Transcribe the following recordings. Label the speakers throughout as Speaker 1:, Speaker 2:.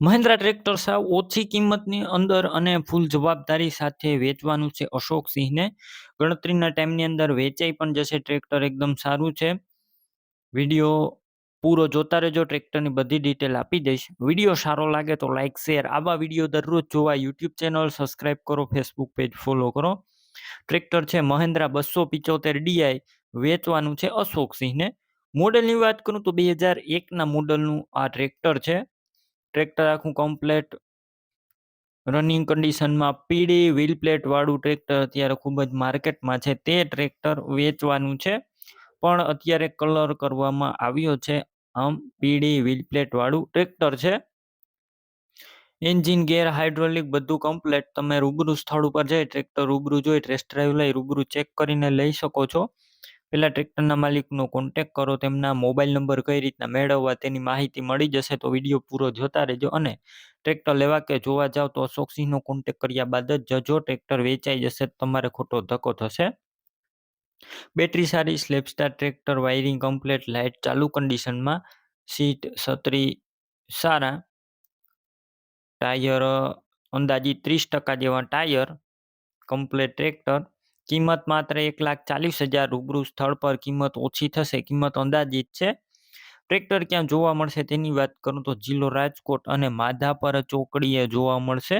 Speaker 1: Mahindra tractor સાવ ઓછી કિંમતની અંદર અને ફૂલ જવાબદારી સાથે વેચવાનું છે અશોક સિંહને. ગણતરીના ટાઈમની અંદર વેચાઈ પણ જશે ટ્રેક્ટર, એકદમ સારું છે. વીડિયો પૂરો જોતા રહેજો, ટ્રેક્ટરની બધી ડિટેલ આપી દઈશ. વીડિયો સારો લાગે તો લાઇક શેર આવા વીડિયો દરરોજ જોવા યુટ્યુબ ચેનલ સબસ્ક્રાઇબ કરો ફેસબુક પેજ ફોલો કરો. ટ્રેક્ટર છે મહિન્દ્રા બસો પિચોતેર ડીઆઈ વેચવાનું છે અશોક સિંહને. મોડેલની વાત કરું તો બે હજાર એકના મોડલનું આ ટ્રેક્ટર છે. ટ્રેક્ટર આખું કમ્પ્લેટ રનિંગ કન્ડિશનમાં પીળી વ્હીલ પ્લેટ વાળું ટ્રેક્ટર અત્યારે ખૂબ જ માર્કેટમાં છે. તે ટ્રેક્ટર વેચવાનું છે. પણ અત્યારે કલર કરવામાં આવ્યો છે. આમ પીળી વ્હીલ પ્લેટ વાળું ટ્રેક્ટર છે. એન્જિન ગેર હાઇડ્રોલિક બધું કમ્પ્લેટ તમે રૂબરૂ સ્થળ ઉપર જઈ ટ્રેક્ટર રૂબરૂ જોઈ ટેસ્ટ ડ્રાઈવ લઈ, રૂબરૂ ચેક કરીને લઈ શકો છો. પેલા ટ્રેક્ટરના માલિકનો કોન્ટેક કરો, તેમના મોબાઈલ નંબર કઈ રીતના મેળવવા તેની માહિતી મળી જશે તો વીડિયો પૂરો જોતા રહેજો અને ટ્રેક્ટર લેવા કે જોવા જાવ તો અશોકસિંહનો કોન્ટેક કર્યા બાદ જ જજો ટ્રેક્ટર વેચાઈ જશે તમારે ખોટો ધક્કો થશે. બેટરી સારી self starter tractor wiring complete light ચાલુ કન્ડિશનમાં સીટ છત્રી સારા ટાયર અંદાજિત ત્રીસ ટકા જેવા ટાયર કમ્પ્લેટ ટ્રેક્ટર કિંમત માત્ર એક લાખ ચાલીસ હજાર રૂબરૂ સ્થળ પર કિંમત ઓછી થશે, કિંમત અંદાજિત છે. ટ્રેક્ટર ક્યાં જોવા મળશે તેની વાત કરું તો જિલ્લો રાજકોટ અને માધાપર ચોકડીએ જોવા મળશે.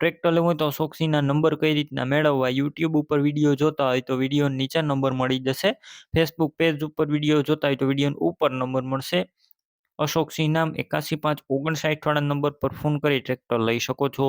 Speaker 1: ટ્રેક્ટર લેવું હોય તો અશોકસિંહના નંબર કઈ રીતના મેળવવા, યુટ્યુબ ઉપર વીડિયો જોતા હોય તો વીડિયો નીચે નંબર મળી જશે. ફેસબુક પેજ ઉપર વીડિયો જોતા હોય તો વીડિયો ઉપર નંબર મળશે. અશોકસિંહ નામ એકાસી પાંચ ઓગણસાઠ વાળા નંબર પર ફોન કરી ટ્રેક્ટર લઈ શકો છો.